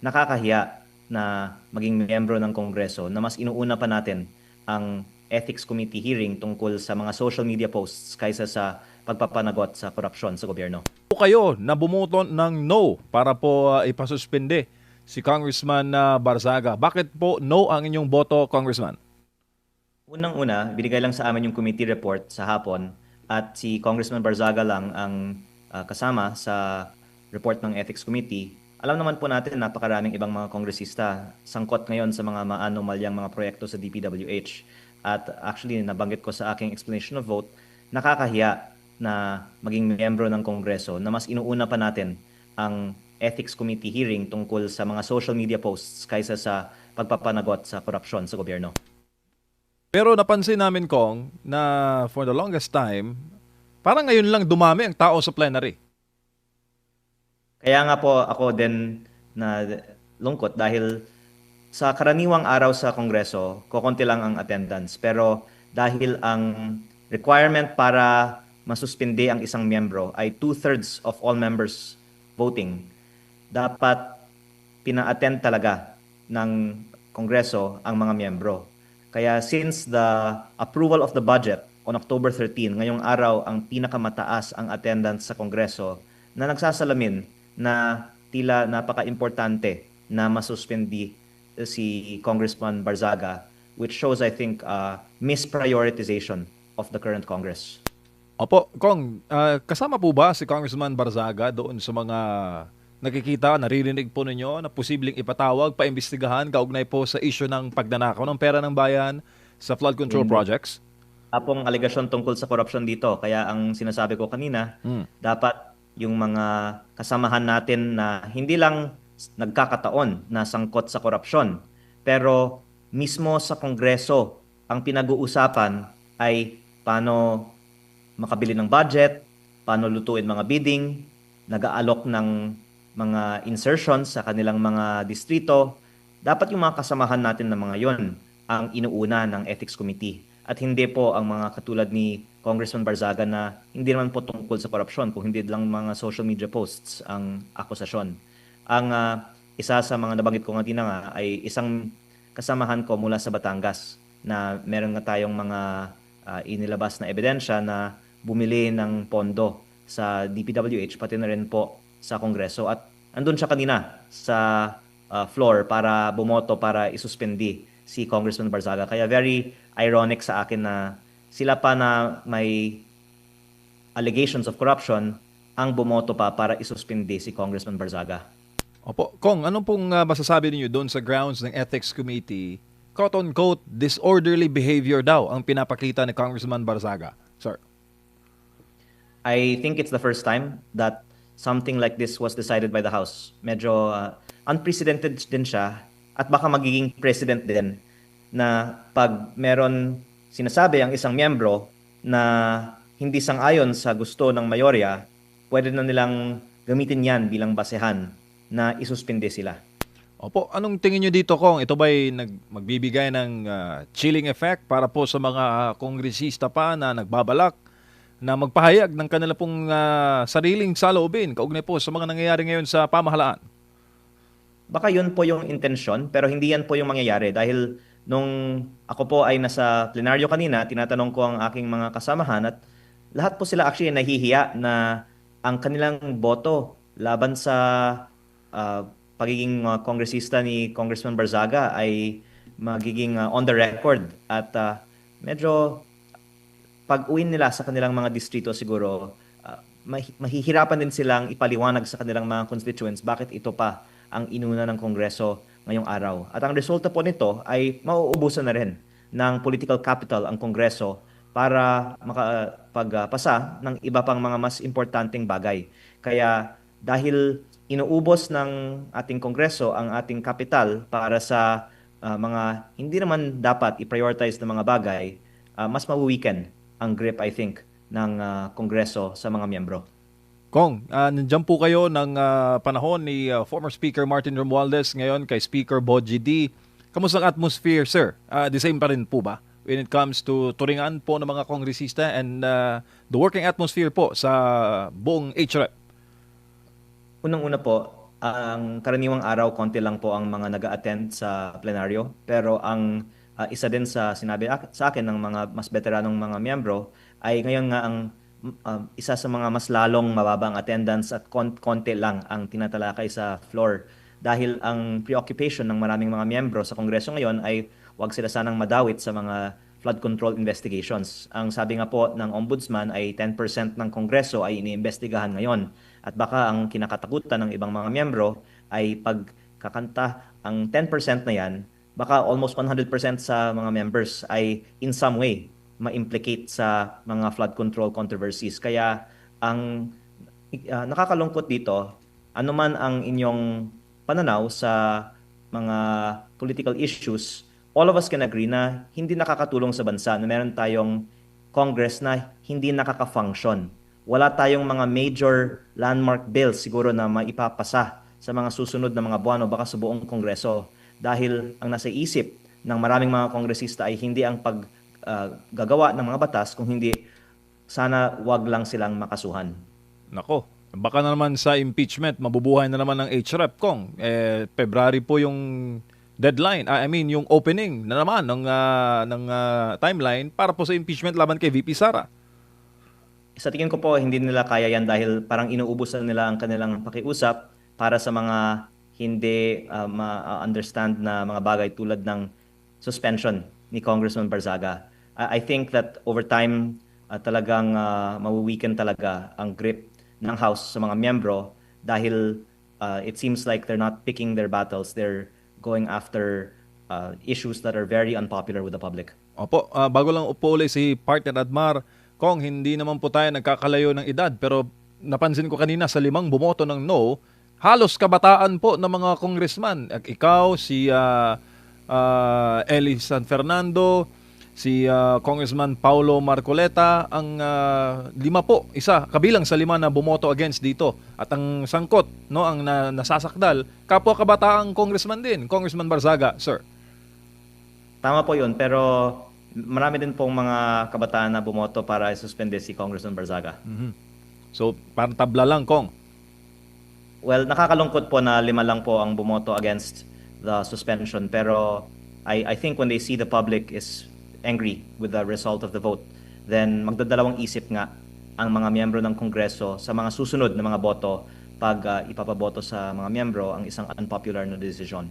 nakakahiya na maging miyembro ng Kongreso na mas inuuna pa natin ang Ethics Committee hearing tungkol sa mga social media posts kaysa sa pagpapanagot sa korupsyon sa gobyerno. kayo na bumuto ng no para po uh, ipasuspende si Congressman uh, Barzaga. Bakit po no ang inyong boto, Congressman? Unang-una, binigay lang sa amin yung committee report sa hapon at si Congressman Barzaga lang ang ah, kasama sa report ng Ethics Committee. Alam naman po natin napakaraming ibang mga kongresista sangkot ngayon sa mga maanomalyang mga proyekto sa DPWH. At actually, nabanggit ko sa aking explanation of vote, nakakahiya na maging miyembro ng Kongreso na mas inuuna pa natin ang Ethics Committee hearing tungkol sa mga social media posts kaysa sa pagpapanagot sa korupsyon sa gobyerno. Pero napansin namin, Kong, na for the longest time, parang ngayon lang dumami ang tao sa plenary. Kaya nga po ako din na lungkot dahil sa karaniwang araw sa Kongreso, kokonti lang ang attendance. Pero dahil ang requirement para masuspindi ang isang miyembro ay two-thirds of all members voting, dapat pina-attend talaga ng Kongreso ang mga miyembro. Kaya since the approval of the budget on October 13, ngayong araw ang pinakamataas ang attendance sa Kongreso na nagsasalamin na tila napaka-importante na masuspendi si Congressman Barzaga which shows I think uh, misprioritization of the current Congress. Opo, Kong, ah, kasama po ba si Congressman Barzaga doon sa mga nakikita, naririnig po ninyo na posibleng ipatawag, paimbestigahan, kaugnay po sa issue ng pagnanakaw ng pera ng bayan sa flood control Hindi. projects? Apong aligasyon tungkol sa korupsyon dito. Kaya ang sinasabi ko kanina, Hmm. dapat yung mga kasamahan natin na hindi lang nagkakataon na sangkot sa korupsyon, pero mismo sa Kongreso, ang pinag-uusapan ay paano makabili ng budget, paano lutuin mga bidding, nag-aalok ng mga insertions sa kanilang mga distrito. Dapat yung mga kasamahan natin na mga yon ang inuuna ng Ethics Committee at hindi po ang mga katulad ni Congressman Barzaga na hindi naman po tungkol sa korupsyon kung hindi lang mga social media posts ang akusasyon. Ang ah, isa sa mga nabanggit ko kanina nga ay isang kasamahan ko mula sa Batangas na meron nga tayong mga ah, inilabas na ebidensya na bumili ng pondo sa DPWH pati na rin po sa Kongreso at andun siya kanina sa ah, floor para bumoto para isuspindi si Congressman Barzaga. Kaya very ironic sa akin na sila pa na may allegations of corruption ang bumoto pa para isuspindi si Congressman Barzaga. Opo, Kong, anong pong ah, masasabi ninyo doon sa grounds ng Ethics Committee? Quote-unquote, disorderly behavior daw ang pinapakita ni Congressman Barzaga. Sir. I think it's the first time that something like this was decided by the House. Medyo uh, unprecedented din siya at baka magiging president din na pag meron sinasabi ang isang miyembro na hindi sang-ayon sa gusto ng mayorya, pwede na nilang gamitin yan bilang basehan na isuspinde sila. Opo, anong tingin nyo dito, Kong? Ito ba'y nag, magbibigay ng ah, chilling effect para po sa mga kongresista pa na nagbabalak na magpahayag ng kanila pong ah, sariling saloobin kaugnay po sa mga nangyayari ngayon sa pamahalaan? Baka yun po yung intensyon, pero hindi yan po yung mangyayari dahil nung ako po ay nasa plenaryo kanina, tinatanong ko ang aking mga kasamahan at lahat po sila actually nahihiya na ang kanilang boto laban sa ah, pagiging uh, kongresista ni Congressman Barzaga ay magiging uh, on the record at ah, medyo pag uwi nila sa kanilang mga distrito siguro mahi- mahihirapan din silang ipaliwanag sa kanilang mga constituents bakit ito pa ang inuna ng Kongreso ngayong araw. At ang resulta po nito ay mauubusan na rin ng political capital ang Kongreso para makapagpasa ng iba pang mga mas importanteng bagay. Kaya dahil inuubos ng ating Kongreso ang ating kapital para sa ah, mga hindi naman dapat i-prioritize na mga bagay, ah, mas mawiweaken ang grip, I think, ng ah, Kongreso sa mga miyembro. Kong, uh, nandiyan po kayo ng ah, panahon ni ah, former Speaker Martin Romualdez ngayon kay Speaker Boji D. Kamusta ang atmosphere, sir? Ah, the same pa rin po ba? When it comes to turingan po ng mga kongresista and ah, the working atmosphere po sa buong HREP. Unang-una po, ang karaniwang araw, konti lang po ang mga nag attend sa plenaryo. Pero ang ah, isa din sa sinabi sa akin ng mga mas veteranong mga miyembro ay ngayon nga ang ah, isa sa mga mas lalong mababang attendance at kon- konti lang ang tinatalakay sa floor. Dahil ang preoccupation ng maraming mga miyembro sa Kongreso ngayon ay wag sila sanang madawit sa mga flood control investigations. Ang sabi nga po ng Ombudsman ay 10% ng Kongreso ay iniimbestigahan ngayon. At baka ang kinakatakutan ng ibang mga miyembro ay pagkakanta ang 10% na yan, baka almost 100% sa mga members ay in some way ma-implicate sa mga flood control controversies. Kaya ang uh, nakakalungkot dito, anuman ang inyong pananaw sa mga political issues, all of us can agree na hindi nakakatulong sa bansa na meron tayong Congress na hindi nakaka-function. Wala tayong mga major landmark bills siguro na maipapasa sa mga susunod na mga buwan o baka sa buong Kongreso dahil ang nasa isip ng maraming mga kongresista ay hindi ang paggagawa ng mga batas kung hindi sana wag lang silang makasuhan. Nako, baka na naman sa impeachment, mabubuhay na naman ng HREP kong. Eh, February po yung deadline, ah, I mean yung opening na naman ng, ah, ng ah, timeline para po sa impeachment laban kay VP Sara. Sa tingin ko po, hindi nila kaya yan dahil parang inuubusan nila ang kanilang pakiusap para sa mga hindi uh, ma-understand na mga bagay tulad ng suspension ni Congressman Barzaga. I I think that over time, uh, talagang uh, mawiweaken talaga ang grip ng House sa mga miyembro dahil uh, it seems like they're not picking their battles. They're going after uh, issues that are very unpopular with the public. Opo, ah, bago lang upo ulit si partner Admar, Kong, hindi naman po tayo nagkakalayo ng edad pero napansin ko kanina sa limang bumoto ng no, halos kabataan po ng mga congressman. Ikaw, si ah, ah, Eli San Fernando, si ah, Congressman Paulo Marcoleta, ang ah, lima po, isa, kabilang sa lima na bumoto against dito. At ang sangkot, no, ang na, nasasakdal, kapwa kabataang congressman din, Congressman Barzaga, sir. Tama po yun, pero marami din pong mga kabataan na bumoto para suspende si Congressman Barzaga. Mhm. So, parang tabla lang, Kong. Well, nakakalungkot po na lima lang po ang bumoto against the suspension, pero I, I think when they see the public is angry with the result of the vote, then magdadalawang isip nga ang mga miyembro ng Kongreso sa mga susunod na mga boto pag ah, ipapaboto sa mga miyembro ang isang unpopular na decision.